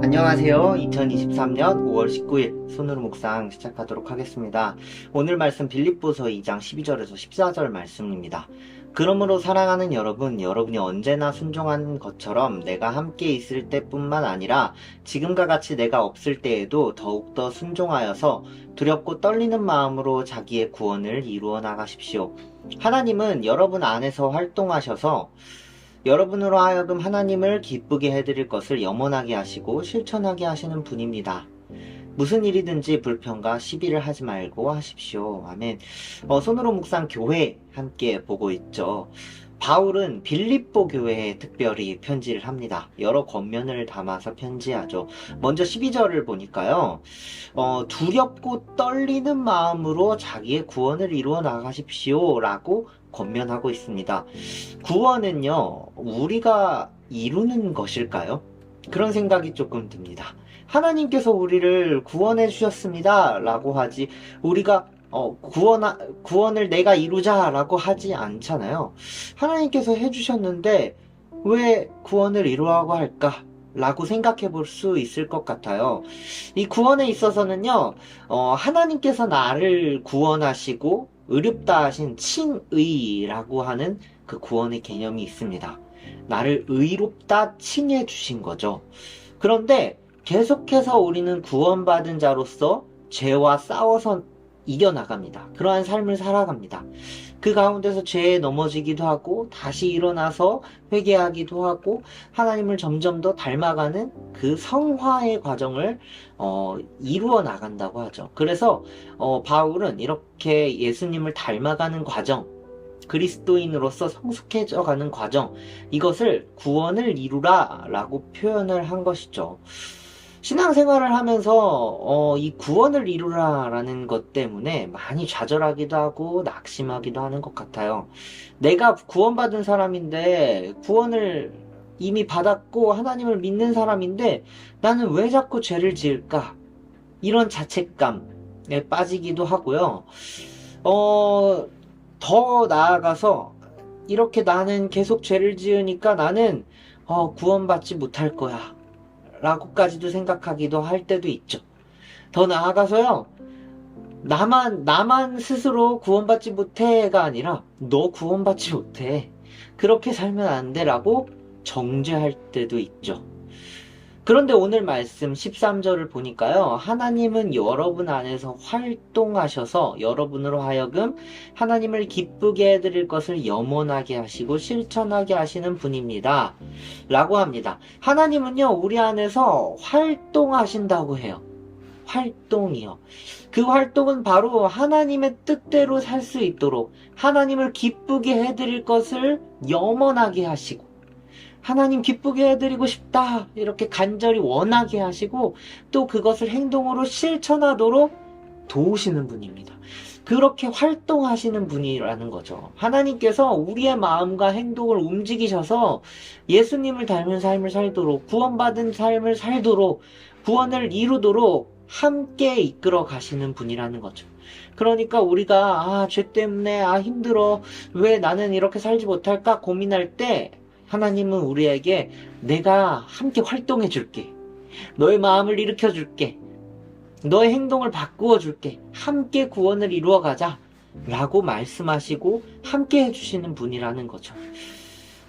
안녕하세요. 2023년 5월 19일 손으로 묵상 시작하도록 하겠습니다. 오늘 말씀 빌립보서 2장 12절에서 14절 말씀입니다. 그러므로 사랑하는 여러분, 여러분이 언제나 순종한 것처럼 내가 함께 있을 때뿐만 아니라 지금과 같이 내가 없을 때에도 더욱더 순종하여서 두렵고 떨리는 마음으로 자기의 구원을 이루어 나가십시오. 하나님은 여러분 안에서 활동하셔서 여러분으로 하여금 하나님을 기쁘게 해드릴 것을 염원하게 하시고 실천하게 하시는 분입니다. 무슨 일이든지 불평과 시비를 하지 말고 하십시오. 아멘. 어, 손으로 묵상 교회 함께 보고 있죠. 바울은 빌립보 교회에 특별히 편지를 합니다. 여러 겉면을 담아서 편지하죠. 먼저 12절을 보니까요. 어, 두렵고 떨리는 마음으로 자기의 구원을 이루어 나가십시오. 라고 권면하고 있습니다. 구원은요, 우리가 이루는 것일까요? 그런 생각이 조금 듭니다. 하나님께서 우리를 구원해 주셨습니다. 라고 하지, 우리가 어, 구원, 구원을 내가 이루자 라고 하지 않잖아요. 하나님께서 해주셨는데, 왜 구원을 이루라고 할까? 라고 생각해 볼 수 있을 것 같아요. 이 구원에 있어서는요, 어, 하나님께서 나를 구원하시고, 의롭다 하신 칭의라고 하는 그 구원의 개념이 있습니다. 나를 의롭다 칭해 주신 거죠. 그런데 계속해서 우리는 구원받은 자로서 죄와 싸워서 이겨나갑니다. 그러한 삶을 살아갑니다. 그 가운데서 죄에 넘어지기도 하고 다시 일어나서 회개하기도 하고 하나님을 점점 더 닮아가는 그 성화의 과정을 어, 이루어 나간다고 하죠. 그래서 어, 바울은 이렇게 예수님을 닮아가는 과정, 그리스도인으로서 성숙해져 가는 과정, 이것을 구원을 이루라 라고 표현을 한 것이죠. 신앙생활을 하면서 어, 이 구원을 이루라라는 것 때문에 많이 좌절하기도 하고 낙심하기도 하는 것 같아요. 내가 구원받은 사람인데 구원을 이미 받았고 하나님을 믿는 사람인데 나는 왜 자꾸 죄를 지을까? 이런 자책감에 빠지기도 하고요. 어, 더 나아가서 이렇게 나는 계속 죄를 지으니까 나는 어, 구원받지 못할 거야. 라고까지도 생각하기도 할 때도 있죠. 더 나아가서요, 나만, 나만 스스로 구원받지 못해가 아니라, 너 구원받지 못해. 그렇게 살면 안 돼라고 정죄할 때도 있죠. 그런데 오늘 말씀 13절을 보니까요, 하나님은 여러분 안에서 활동하셔서 여러분으로 하여금 하나님을 기쁘게 해드릴 것을 염원하게 하시고 실천하게 하시는 분입니다. 라고 합니다. 하나님은요, 우리 안에서 활동하신다고 해요. 활동이요. 그 활동은 바로 하나님의 뜻대로 살 수 있도록 하나님을 기쁘게 해드릴 것을 염원하게 하시고 하나님 기쁘게 해드리고 싶다. 이렇게 간절히 원하게 하시고 또 그것을 행동으로 실천하도록 도우시는 분입니다. 그렇게 활동하시는 분이라는 거죠. 하나님께서 우리의 마음과 행동을 움직이셔서 예수님을 닮은 삶을 살도록 구원받은 삶을 살도록 구원을 이루도록 함께 이끌어 가시는 분이라는 거죠. 그러니까 우리가 아, 죄 때문에 아 힘들어. 왜 나는 이렇게 살지 못할까 고민할 때 하나님은 우리에게 내가 함께 활동해 줄게. 너의 마음을 일으켜 줄게. 너의 행동을 바꾸어 줄게. 함께 구원을 이루어 가자. 라고 말씀하시고 함께 해주시는 분이라는 거죠.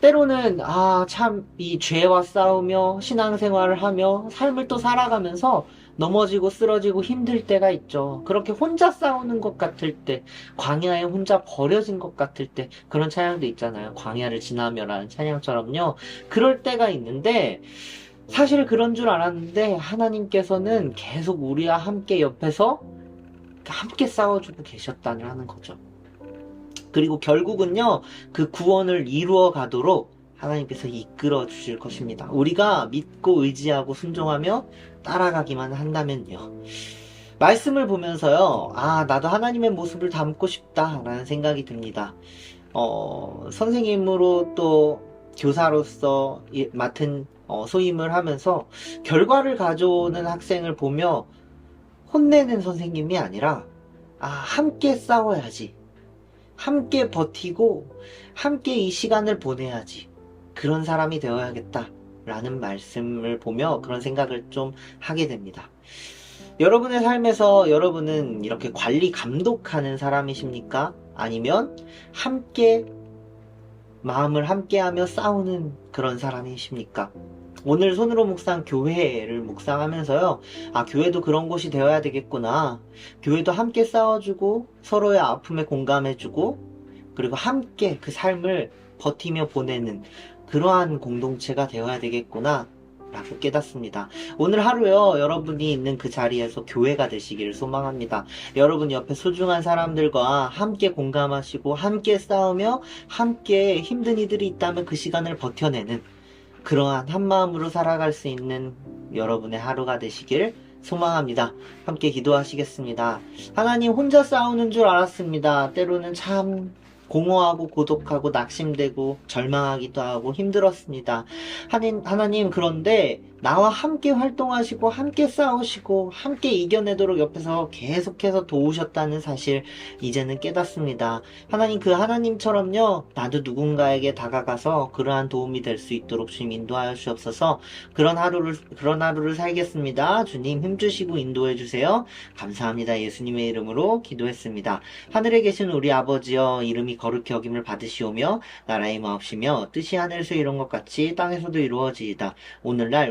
때로는, 아, 참, 이 죄와 싸우며 신앙생활을 하며 삶을 또 살아가면서 넘어지고 쓰러지고 힘들 때가 있죠. 그렇게 혼자 싸우는 것 같을 때, 광야에 혼자 버려진 것 같을 때, 그런 찬양도 있잖아요. 광야를 지나며라는 찬양처럼요. 그럴 때가 있는데, 사실 그런 줄 알았는데, 하나님께서는 계속 우리와 함께 옆에서 함께 싸워주고 계셨다는 거죠. 그리고 결국은요, 그 구원을 이루어 가도록 하나님께서 이끌어 주실 것입니다. 우리가 믿고 의지하고 순종하며 따라가기만 한다면요. 말씀을 보면서요, 아, 나도 하나님의 모습을 담고 싶다라는 생각이 듭니다. 어, 선생님으로 또 교사로서 이- 맡은 어, 소임을 하면서 결과를 가져오는 학생을 보며 혼내는 선생님이 아니라, 아, 함께 싸워야지. 함께 버티고, 함께 이 시간을 보내야지. 그런 사람이 되어야겠다. 라는 말씀을 보며 그런 생각을 좀 하게 됩니다. 여러분의 삶에서 여러분은 이렇게 관리 감독하는 사람이십니까? 아니면 함께 마음을 함께하며 싸우는 그런 사람이십니까? 오늘 손으로 묵상 교회를 묵상하면서요. 아, 교회도 그런 곳이 되어야 되겠구나. 교회도 함께 싸워주고 서로의 아픔에 공감해주고 그리고 함께 그 삶을 버티며 보내는 그러한 공동체가 되어야 되겠구나. 라고 깨닫습니다. 오늘 하루요, 여러분이 있는 그 자리에서 교회가 되시기를 소망합니다. 여러분 옆에 소중한 사람들과 함께 공감하시고, 함께 싸우며, 함께 힘든 이들이 있다면 그 시간을 버텨내는 그러한 한 마음으로 살아갈 수 있는 여러분의 하루가 되시길 소망합니다. 함께 기도하시겠습니다. 하나님 혼자 싸우는 줄 알았습니다. 때로는 참 공허하고 고독하고 낙심되고 절망하기도 하고 힘들었습니다. 하나님, 하나님 그런데 나와 함께 활동하시고 함께 싸우시고 함께 이겨내도록 옆에서 계속해서 도우셨다는 사실 이제는 깨닫습니다. 하나님 그 하나님처럼요 나도 누군가에게 다가가서 그러한 도움이 될 수 있도록 주님 인도하여 주옵소서 그런 하루를 그런 하루를 살겠습니다. 주님 힘주시고 인도해 주세요. 감사합니다. 예수님의 이름으로 기도했습니다. 하늘에 계신 우리 아버지여 이름이 거룩히 여김을 받으시오며 나라의 마옵시며 뜻이 하늘에서 이룬 것 같이 땅에서도 이루어지이다. 오늘날